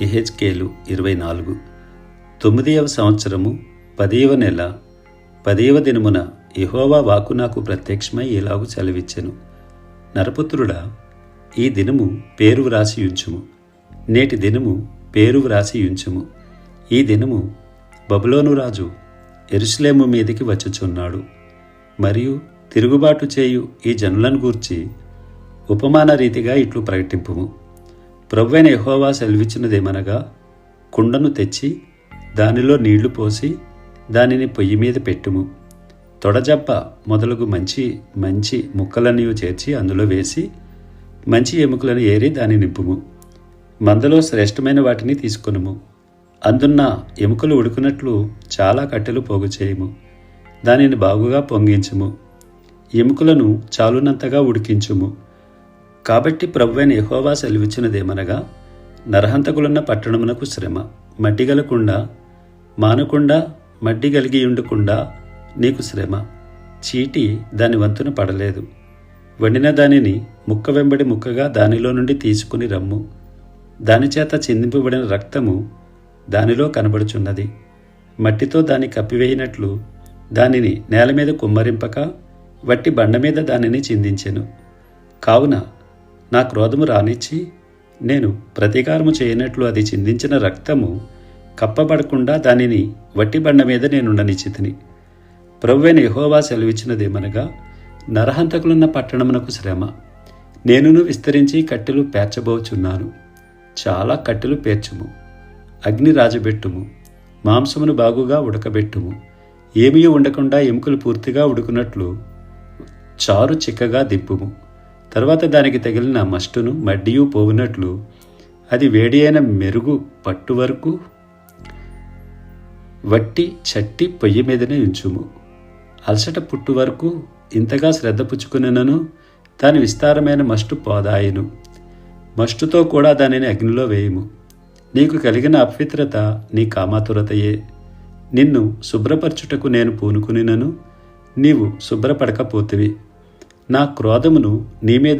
ఇహెచ్కేలు ఇరవై నాలుగు. తొమ్మిదవ సంవత్సరము పదవ నెల పదవ దినమున ఇహోవా వాకు నాకు ప్రత్యక్షమై ఇలాగు సెలవిచ్చెను. నరపుత్రుడా ఈ దినము పేరు వ్రాసి ఉంచుము నేటి దినము పేరు వ్రాసి ఉంచుము ఈ దినము బబులోను రాజు ఎరుసలేము మీదికి వచ్చుచున్నాడు. మరియు తిరుగుబాటు చేయు ఈ జనులను గూర్చి ఉపమాన రీతిగా ఇట్లు ప్రకటింపుము. ప్రభువైన యహోవా సెలవిచ్చినదేమనగా కుండను తెచ్చి దానిలో నీళ్ళు పోసి దానిని పొయ్యి మీద పెట్టుము. తొడజప్ప మొదలగు మంచి మంచి ముక్కలన్నీ చేర్చి అందులో వేసి మంచి ఎముకలను ఏరి దాని నింపుము. మందలో శ్రేష్టమైన వాటిని తీసుకొనుము. అందున్న ఎముకలు ఉడుకున్నట్లు చాలా కట్టెలు పోగు చేయము. దానిని బాగుగా పొంగించుము. ఎముకలను చాలునంతగా ఉడికించుము. కాబట్టి ప్రభువైన యహోవా సెలవిచ్చినదేమనగా నరహంతకులున్న పట్టణమునకు శ్రమ మడ్డిగలకుండా మానకుండా మడ్డి కలిగియుండకుండా నీకు శ్రమ. చీటి దాని వంతున పడలేదు. వండిన దానిని ముక్క వెంబడి ముక్కగా దానిలో నుండి తీసుకుని రమ్ము. దానిచేత చిందింపబడిన రక్తము దానిలో కనబడుచున్నది. మట్టితో దాన్ని కప్పివేయినట్లు దానిని నేల మీద కుమ్మరింపక వట్టి బండ మీద దానిని చిందించెను. కావున నా క్రోధము రానిచ్చి నేను ప్రతీకారము చేయనట్లు అది చిందించిన రక్తము కప్పబడకుండా దానిని వట్టి బండ మీద నేనుండనిచ్చితిని ప్రవ్వైన యహోవా సెలవిచ్చినదేమనగా నరహంతకులున్న పట్టణమునకు శ్రమ. నేనును విస్తరించి కట్టెలు పేర్చబోచున్నాను. చాలా కట్టెలు పేర్చుము. అగ్ని రాజబెట్టుము. మాంసమును బాగుగా ఉడకబెట్టుము. ఏమీ ఉండకుండా ఎముకలు పూర్తిగా ఉడుకున్నట్లు చారు చిక్కగా దిప్పుము తర్వాత దానికి తగిలిన మస్టును మడ్డియు పోవునట్లు అది వేడి అయిన మెరుగు పట్టు వరకు వట్టి చట్టి పొయ్యి మీదనే ఉంచుము. అలసట పుట్టు వరకు ఇంతగా శ్రద్ధ పుచ్చుకునను దాని విస్తారమైన మస్టు పోదాయను. మస్టుతో కూడా దానిని అగ్నిలో వేయము. నీకు కలిగిన అపవిత్రత నీ కామాతురతయే. నిన్ను శుభ్రపరచుటకు నేను పూనుకునినను. నీవు శుభ్రపడకపోతివి. నా క్రోధమును నీ మీద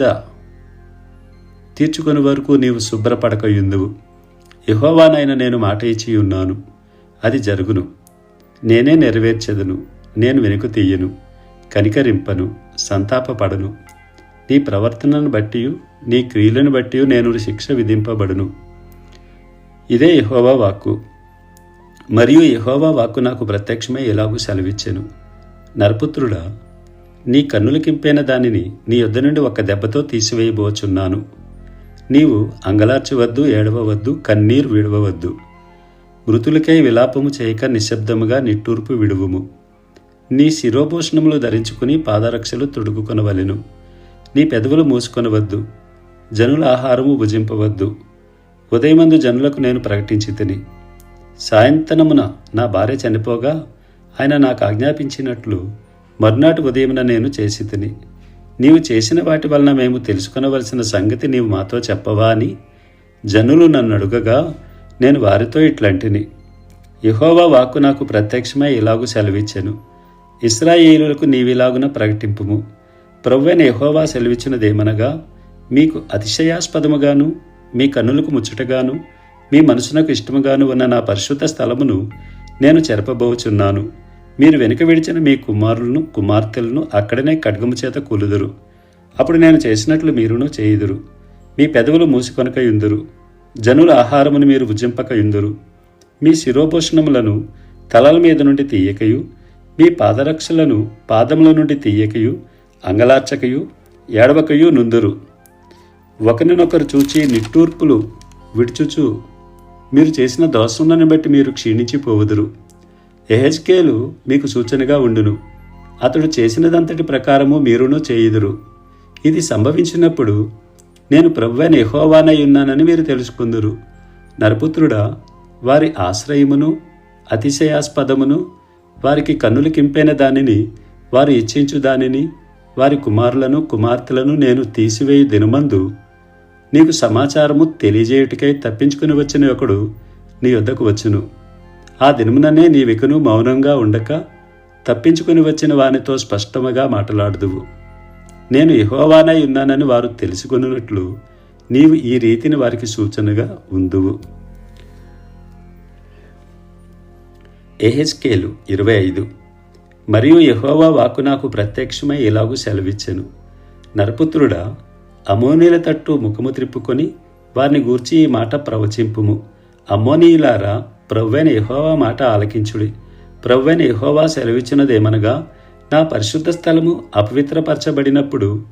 తీర్చుకొని వరకు నీవు శుభ్రపడకయుందువు. యహోవానైన నేను మాట ఇచ్చి ఉన్నాను. అది జరుగును. నేనే నెరవేర్చెదను. నేను వెనుక తీయను. కనికరింపను. సంతాపపడను. నీ ప్రవర్తనను బట్టి నీ క్రియలను బట్టి నేను శిక్ష విధింపబడును. ఇదే యహోవా వాక్కు. మరియు యహోవా వాక్కు నాకు ప్రత్యక్షమై ఎలాగూ సెలవిచ్చాను. నరపుత్రుడా నీ కన్నులకింపైన దానిని నీ యొద్ద నుండి ఒక దెబ్బతో తీసివేయబోచున్నాను. నీవు అంగలార్చవద్దు ఏడవవద్దు కన్నీరు విడవవద్దు. మృతులకై విలాపము చేయక నిశ్శబ్దముగా నిట్టూర్పు విడువుము. నీ శిరోభూషణములు ధరించుకుని పాదరక్షలు తొడుగుకొనవలెను. నీ పెదవులు మూసుకొనవద్దు. జనుల ఆహారము భుజింపవద్దు. ఉదయమందు జనులకు నేను ప్రకటించి తిని. సాయంత్రమున నా భార్య చనిపోగా ఆయన నాకు ఆజ్ఞాపించినట్లు మర్నాటి ఉదయమున నేను చేసి తిని నీవు చేసిన వాటి వలన మేము తెలుసుకొనవలసిన సంగతి నీవు మాతో చెప్పవా అని జనులు నన్ను అడుగగా నేను వారితో ఇట్లాంటిని. యహోవా వాక్కు నాకు ప్రత్యక్షమై ఇలాగు సెలవిచ్చాను. ఇస్రాయేలులకు నీవిలాగున ప్రకటింపుము. ప్రవ్వైన యహోవా సెలవిచ్చినదేమనగా మీకు అతిశయాస్పదముగాను మీ కన్నులకు ముచ్చటగాను మీ మనసునకు ఇష్టముగాను ఉన్న నా పరిశుద్ధ స్థలమును నేను చెరపబోచున్నాను. మీరు వెనుక విడిచిన మీ కుమారులను కుమార్తెలను అక్కడనే ఖడ్గము చేత కొలుదురు. అప్పుడు నేను చేసినట్లు మీరును చేయుదురు. మీ పెదవులు మూసుకొనక యుందురు జనుల ఆహారమును మీరు ఉజ్జింపక యుందురు మీ శిరోభూషణములను తలల మీద నుండి తీయకయు. మీ పాదరక్షలను పాదముల నుండి తీయకయు. అంగలార్చకయు ఏడవకయు నుందురు. ఒకరినొకరు చూచి నిట్టూర్పులు విడుచుచు మీరు చేసిన దోషములను బట్టి మీరు క్షీణించిపోవుదురు. ఎహెచ్కేలు మీకు సూచనగా ఉండును. అతడు చేసినదంతటి ప్రకారము మీరును చేయుదురు. ఇది సంభవించినప్పుడు నేను ప్రవ్వైన ఎహోవానై ఉన్నానని మీరు తెలుసుకుందురు. నరపుత్రుడా వారి ఆశ్రయమును అతిశయాస్పదమును వారికి కన్నులు కింపైన దానిని వారు ఇచ్చించు దానిని వారి కుమారులను కుమార్తెలను నేను తీసివేయు దినమందు నీకు సమాచారము తెలియజేయుటికై తప్పించుకుని వచ్చిన ఒకడు నీ వద్దకు వచ్చును. ఆ దినముననే నీవికను మౌనంగా ఉండక తప్పించుకుని వచ్చిన వానితో స్పష్టముగా మాట్లాడుదువు. నేను యహోవానై ఉన్నానని వారు తెలుసుకున్నట్లు నీవు ఈ రీతిని వారికి సూచనగా ఉందువు. ఎహెచ్కేలు ఇరవై ఐదు. మరియు యహోవా వాకు నాకు ప్రత్యక్షమై ఇలాగూ సెలవిచ్చాను. నరపుత్రుడా అమోనీల తట్టు ముఖము త్రిప్పుకొని వారిని గూర్చి ఈ మాట ప్రవచింపుము. అమోనీయులారా ప్రవ్వైన యహోవా మాట ఆలకించుడి. ప్రవ్వైన యహోవా సెలవిచ్చినదేమనగా నా పరిశుద్ధ స్థలము అపవిత్రపరచబడినప్పుడు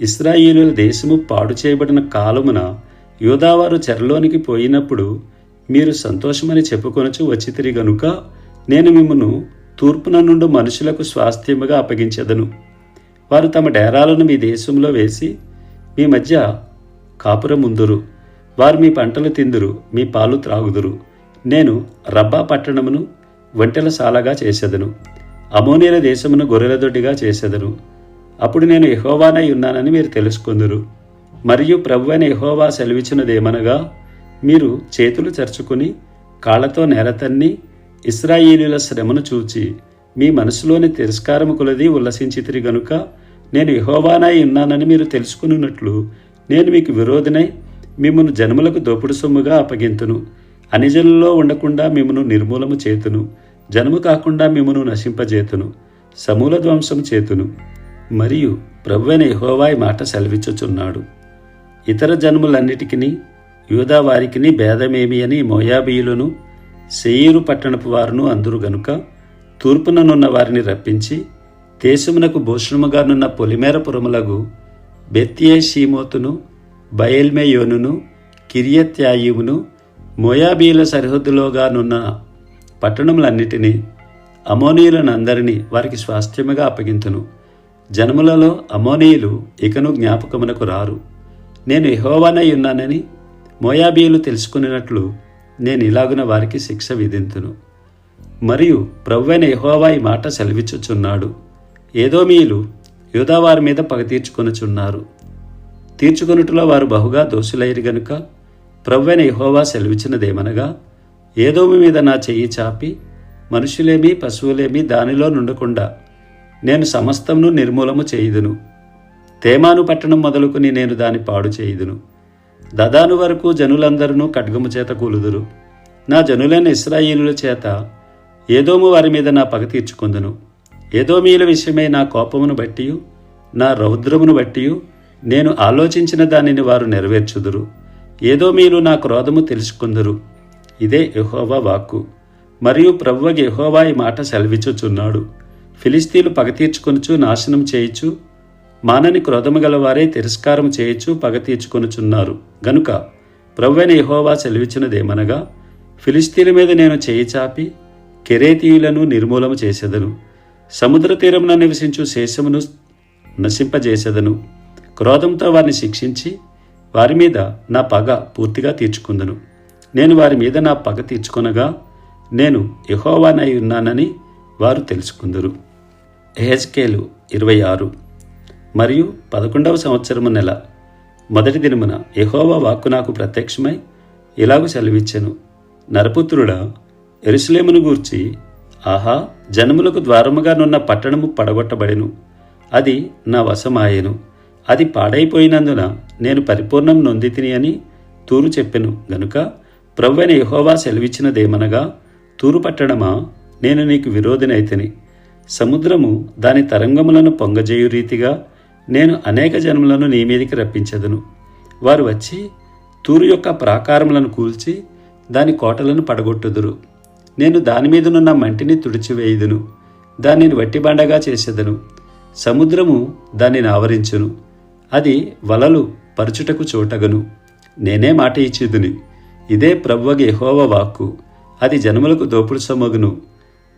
ఇస్రాయేలుల దేశము పాడు చేయబడిన కాలమున యోదావారు చెరలోనికి పోయినప్పుడు మీరు సంతోషమని చెప్పుకొనచ్చు వచ్చితిరి గనుక నేను మిమ్మను తూర్పున నుండి మనుషులకు స్వాస్థ్యముగా అప్పగించెదను. వారు తమ డేరాలను మీ దేశంలో వేసి మీ మధ్య కాపురముందురు. వారు మీ పంటలు తిందురు మీ పాలు త్రాగుదురు. నేను రబ్బా పట్టణమును ఒంటెల సాలగా చేసేదను. అమోనీల దేశమును గొర్రెలదొడ్డిగా చేసేదను. అప్పుడు నేను యహోవానై ఉన్నానని మీరు తెలుసుకుందురు. మరియు ప్రభు అయిన యహోవా సెలవిచ్చినదేమనగా మీరు చేతులు చరుచుకుని కాళ్ళతో నేలతన్ని ఇస్రాయేలీల శ్రమను చూచి మీ మనసులోని తిరస్కారము కొలది ఉల్లసించితిరి గనుక నేను యహోవానై ఉన్నానని మీరు తెలుసుకున్నట్లు నేను మీకు విరోధనై మిమ్మను జన్ములకు దోపుడు సొమ్ముగా అప్పగింతును. అనిజనుల్లో ఉండకుండా మిమ్మను నిర్మూలము చేతును జనము కాకుండా మిమ్మను నశింపజేతును సమూల ధ్వంసం చేతును. మరియు ప్రవ్వైన యెహోవాయి మాట సెలవిచ్చుచున్నాడు. ఇతర జన్ములన్నిటికీ యూదా వారికిని భేదమేమి అని మోయాబీయులను సెయ్యూరు పట్టణపు వారును అందరు గనుక తూర్పుననున్న వారిని రప్పించి దేశమునకు భూషణముగానున్న పొలిమేర పురములగు బెత్యే షీమోతును బయల్మేయోనును కిరియత్యాయువును మోయాబీల సరిహద్దులోగానున్న పట్టణములన్నిటినీ అమోనీయులను అందరినీ వారికి స్వాస్థ్యముగా అప్పగింతును. జనములలో అమోనీయులు ఇకను జ్ఞాపకమునకు రారు. నేను యహోవానై ఉన్నానని మోయాబీయులు తెలుసుకున్నట్లు నేను ఇలాగున వారికి శిక్ష విధింతును. మరియు ప్రవ్వైన యహోవా ఈ మాట సెలవిచ్చుచున్నాడు. ఏదో మీలు యూదావారి మీద పగ తీర్చుకొనుచున్నారు. తీర్చుకొనుటలో వారు బహుగా దోషులైరు గనుక ప్రవ్వైన యహోవా సెలవిచ్చినదేమనగా ఏదోమి మీద నా చెయ్యి చాపి మనుషులేమి పశువులేమి దానిలో నుండకుండా నేను సమస్తమును నిర్మూలము చేయుదును. తేమాను పట్టణం మొదలుకుని నేను దాని పాడు చేయుదును. దదాను వరకు జనులందరూ ఖడ్గము చేత కూలుదురు. నా జనులైన ఇస్రాయిలుల చేత ఏదోము వారి మీద నా పగ తీర్చుకుందును. ఏదోమీల విషయమై నా కోపమును బట్టి నా రౌద్రమును బట్టి నేను ఆలోచించిన దానిని వారు నెరవేర్చుదురు. ఏదో మీరు నా క్రోధము తెలుసుకుందరు. ఇదే యహోవా వాక్కు. మరియు ప్రవ్వగ యహోవా ఈ మాట సెలవిచ్చుచున్నాడు. ఫిలిస్తీన్లు పగ తీర్చుకొనుచు నాశనం చేయుచు మానని క్రోధము గలవారే తిరస్కారం చేయొచ్చు పగ తీర్చుకొనుచున్నారు. గనుక ప్రవ్వైన యహోవా సెలవిచ్చినదేమనగా ఫిలిస్తీన్ల మీద నేను చేయి చాపి కెరేతీయులను నిర్మూలము చేసేదను. సముద్ర తీరమున నివసించు శేషమును నశింపజేసేదను. క్రోధంతో వారిని శిక్షించి వారి మీద నా పగ పూర్తిగా తీర్చుకుందను. నేను వారి మీద నా పగ తీర్చుకొనగా నేను యహోవానై ఉన్నానని వారు తెలుసుకుందరు. హెజ్కేలు ఇరవై ఆరు. మరియు పదకొండవ సంవత్సరము నెల. మొదటి దినమున యహోవా వాక్కు నాకు ప్రత్యక్షమై ఇలాగు సెలవిచ్చెను. నరపుత్రుడా ఎరుసలేమును గూర్చి ఆహా జనములకు ద్వారముగానున్న పట్టణము పడగొట్టబడెను. అది నా వశమాయెను. అది పాడైపోయినందున నేను పరిపూర్ణం నొందితిని అని తూరు చెప్పెను. గనుక ప్రవ్వైన యహోవా సెలవిచ్చినదేమనగా తూరు పట్టడమా నేను నీకు విరోధినైతిని. సముద్రము దాని తరంగములను పొంగజేయు రీతిగా నేను అనేక జన్మలను నీ మీదికి రప్పించదును. వారు వచ్చి తూరు యొక్క ప్రాకారములను కూల్చి దాని కోటలను పడగొట్టుదురు. నేను దాని మీదనున్న మంటిని తుడిచివేయుదును. దానిని వట్టిబండగా చేసేదను. సముద్రము దానిని ఆవరించును. అది వలలు పరచుటకు చోటగను. నేనే మాట ఇచ్చేదుని. ఇదే ప్రవ్వగ యెహోవ వాక్కు. అది జనములకు దోపుడు సమగును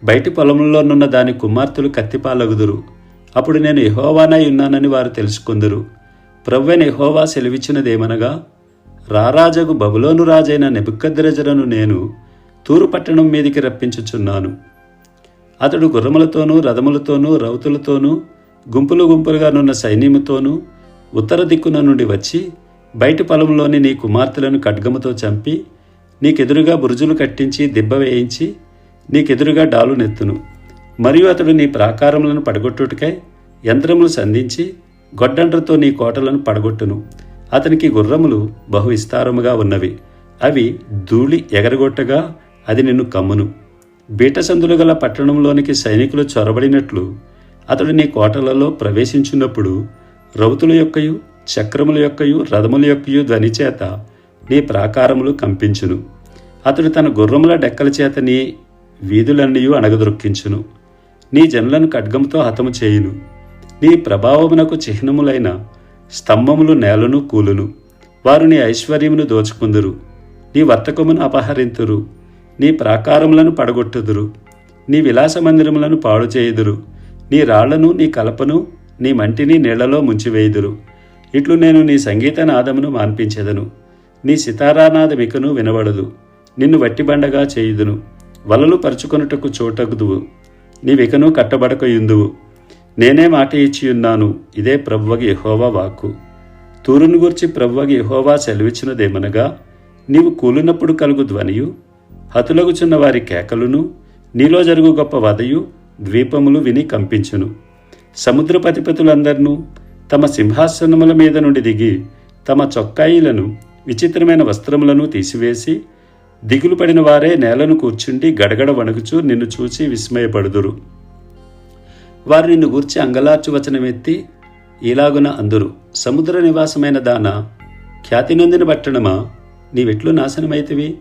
బయటి పొలంలోనున్న దాని కుమార్తెలు కత్తిపాలగుదురు. అప్పుడు నేను ఎహోవానై ఉన్నానని వారు తెలుసుకుందరు. ప్రవ్వైన ఎహోవా సెలవిచ్చినదేమనగా రారాజగు బబులోను రాజైన నెబుక్కద్రజలను నేను తూరు పట్టణం మీదికి రప్పించుచున్నాను. అతడు గుర్రములతోనూ రథములతోనూ రౌతులతోనూ గుంపులు గుంపులుగానున్న సైన్యముతోనూ ఉత్తర దిక్కున నుండి వచ్చి బయటి పొలంలోని నీ కుమార్తెలను ఖడ్గముతో చంపి నీకెదురుగా బురుజులు కట్టించి దిబ్బ వేయించి నీకెదురుగా డాలు నెత్తును. మరియు అతడు నీ ప్రాకారములను పడగొట్టుటకై యంత్రములు సంధించి గొడ్డండ్రతో నీ కోటలను పడగొట్టును. అతనికి గుర్రములు బహు విస్తారముగా ఉన్నవి. అవి ధూళి ఎగరగొట్టగా అది నిన్ను కమ్మును. బీటసందులు గల పట్టణంలోనికి సైనికులు చొరబడినట్లు అతడు నీ కోటలలో ప్రవేశించినప్పుడు రౌతుల యొక్కయు చక్రముల యొక్కయు రథముల యొక్కయు ధ్వని చేత నీ ప్రాకారములు కంపించును. అతడు తన గుర్రముల డెక్కల చేత నీ వీధులన్నీ అణగదొక్కించును. నీ జనులను ఖడ్గముతో హతము చేయును. నీ ప్రభావమునకు చిహ్నములైన స్తంభములు నేలను కూలును. వారు నీ ఐశ్వర్యమును దోచుకుందురు. నీ వర్తకమును అపహరింతురు. నీ ప్రాకారములను పడగొట్టుదురు. నీ విలాస మందిరములను పాడు చేయుదురు. నీ రాళ్ళను నీ కలపను నీ మంటిని నీళ్ళలో ముంచివేయుదురు. ఇట్లు నేను నీ సంగీత నాదమును మాన్పించెదను. నీ సితారానాదమికను వినబడదు. నిన్ను వట్టిబండగా చేయుదును. వలలు పరుచుకొనుటకు చోటగుదువు. నీవికను కట్టబడకయుందువు. నేనే మాట ఇచ్చియున్నాను. ఇదే ప్రవ్వగి యహోవా వాక్కు. తూరును గూర్చి ప్రవ్వగి యహోవా సెలవిచ్చినదేమనగా నీవు కూలినప్పుడు కలుగు ధ్వనియు. హతులగుచున్న వారి కేకలును నీలో జరుగు గొప్ప వదయు ద్వీపములు విని కంపించును. సముద్రపతిపతులందరినూ తమ సింహాసనముల మీద నుండి దిగి తమ చొక్కాయిలను విచిత్రమైన వస్త్రములను తీసివేసి దిగులు పడిన వారే నేలను కూర్చుండి గడగడ వణుకుచూ నిన్ను చూచి విస్మయపడుదురు. వారు నిన్ను గూర్చి అంగలార్చు వచనమెత్తి ఇలాగున అందురు సముద్ర నివాసమైన దాన ఖ్యాతి నొందిన పట్టణమా నీవెట్లు నాశనమైతివి.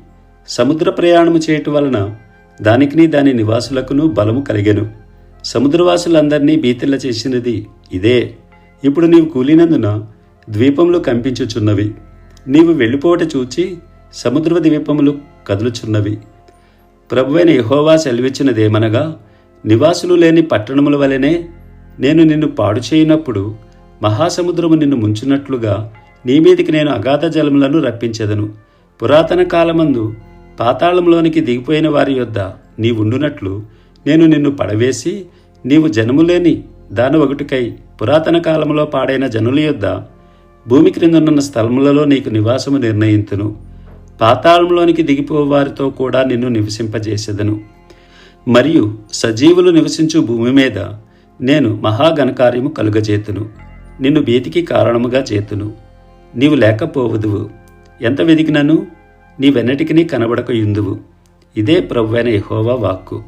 సముద్ర ప్రయాణము చేయటం వలన దానికిని దాని నివాసులకును బలము కలిగెను. సముద్రవాసులందరినీ భీతిల్ల చేసినది ఇదే. ఇప్పుడు నీవు కూలినందున ద్వీపములు కంపించుచున్నవి. నీవు వెళ్ళిపోవట చూచి సముద్ర ద్వీపములు కదులుచున్నవి. ప్రభువైన యహోవా సెలవిచ్చినదేమనగా నివాసులు లేని పట్టణముల వలెనే నేను నిన్ను పాడు చేయనప్పుడు మహాసముద్రము నిన్ను ముంచున్నట్లుగా నీ మీదికి నేను అగాధ జలములను రప్పించెదను. పురాతన కాలమందు పాతాళంలోనికి దిగిపోయిన వారి యొద్ద నీవుండునట్లు నేను నిన్ను పడవేసి నీవు జనములేని దాని ఒకటికై పురాతన కాలంలో పాడైన జనుల యొద్ద భూమి క్రిందనున్న స్థలములలో నీకు నివాసము నిర్ణయింతును. పాతాళంలోనికి దిగిపో వారితో కూడా నిన్ను నివసింపజేసేదను. మరియు సజీవులు నివసించు భూమి మీద నేను మహాఘనకార్యము కలుగజేతును. నిన్ను భీతికి కారణముగా చేతును. నీవు లేకపోవదువు. ఎంత వెదిగినను? నీవెన్నటికి కనబడక యుందువు ఇదే ప్రభువైన ఎహోవా వాక్కు.